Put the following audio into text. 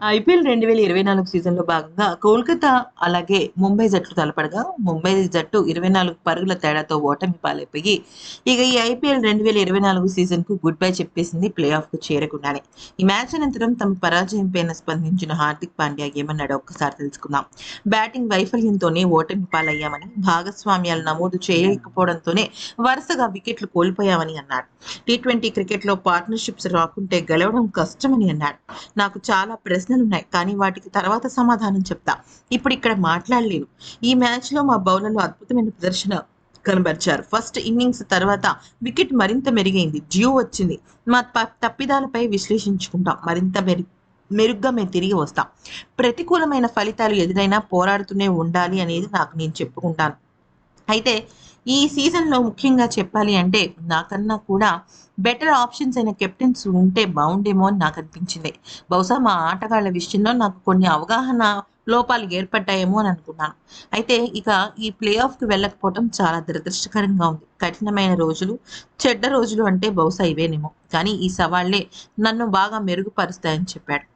IPL రెండు వేల ఇరవై నాలుగు సీజన్లో భాగంగా కోల్కతా అలాగే ముంబై జట్లు తలపడగా ముంబై జట్టు ఇరవై నాలుగు పరుగుల తేడాతో ఓటమి పాలైపోయి ఇక ఈ ఐపీఎల్ రెండు వేల ఇరవై నాలుగు సీజన్కు గుడ్ బై చెప్పేసింది ప్లే ఆఫ్కు చేరకుండానే. ఈ మ్యాచ్ అనంతరం తమ పరాజయం పైన స్పందించిన హార్దిక్ పాండ్యా ఏమన్నాడో ఒక్కసారి తెలుసుకుందాం. బ్యాటింగ్ వైఫల్యంతోనే ఓటమి పాలయ్యామని భాగస్వామ్యాలు నమోదు చేయకపోవడంతోనే వరుసగా వికెట్లు కోల్పోయామని అన్నాడు. టీ ట్వంటీ క్రికెట్లో పార్ట్నర్షిప్స్ రాకుంటే గెలవడం కష్టమని అన్నాడు. నాకు చాలా ప్రెస్ ఉన్నాయి కానీ వాటికి తర్వాత సమాధానం చెప్తా. ఇప్పుడు ఇక్కడ మాట్లాడలేను. ఈ మ్యాచ్లో మా బౌలర్లు అద్భుతమైన ప్రదర్శన కనబరిచారు. ఫస్ట్ ఇన్నింగ్స్ తర్వాత వికెట్ మరింత మెరుగైంది. డ్యూ వచ్చింది. మా తప్పిదాలపై విశ్లేషించుకుంటాం. మరింత మెరు మెరుగ్గా మేము తిరిగి వస్తాం. ప్రతికూలమైన ఫలితాలు ఎదురైనా పోరాడుతూనే ఉండాలి అనేది నాకు నేను చెప్పుకుంటాను. అయితే ఈ సీజన్లో ముఖ్యంగా చెప్పాలి అంటే నాకన్నా కూడా బెటర్ ఆప్షన్స్ అయిన కెప్టెన్స్ ఉంటే బాగుండేమో అని నాకు అనిపించింది. బహుశా మా ఆటగాళ్ళ విషయంలో నాకు కొన్ని అవగాహన లోపాలు ఏర్పడ్డాయేమో అని అనుకున్నాను. అయితే ఇక ఈ ప్లే ఆఫ్కి వెళ్ళకపోవడం చాలా దురదృష్టకరంగా ఉంది. కఠినమైన రోజులు చెడ్డ రోజులు అంటే బహుశా ఇవేనేమో. కానీ ఈ సవాళ్ళే నన్ను బాగా మెరుగుపరుస్తాయని చెప్పాడు.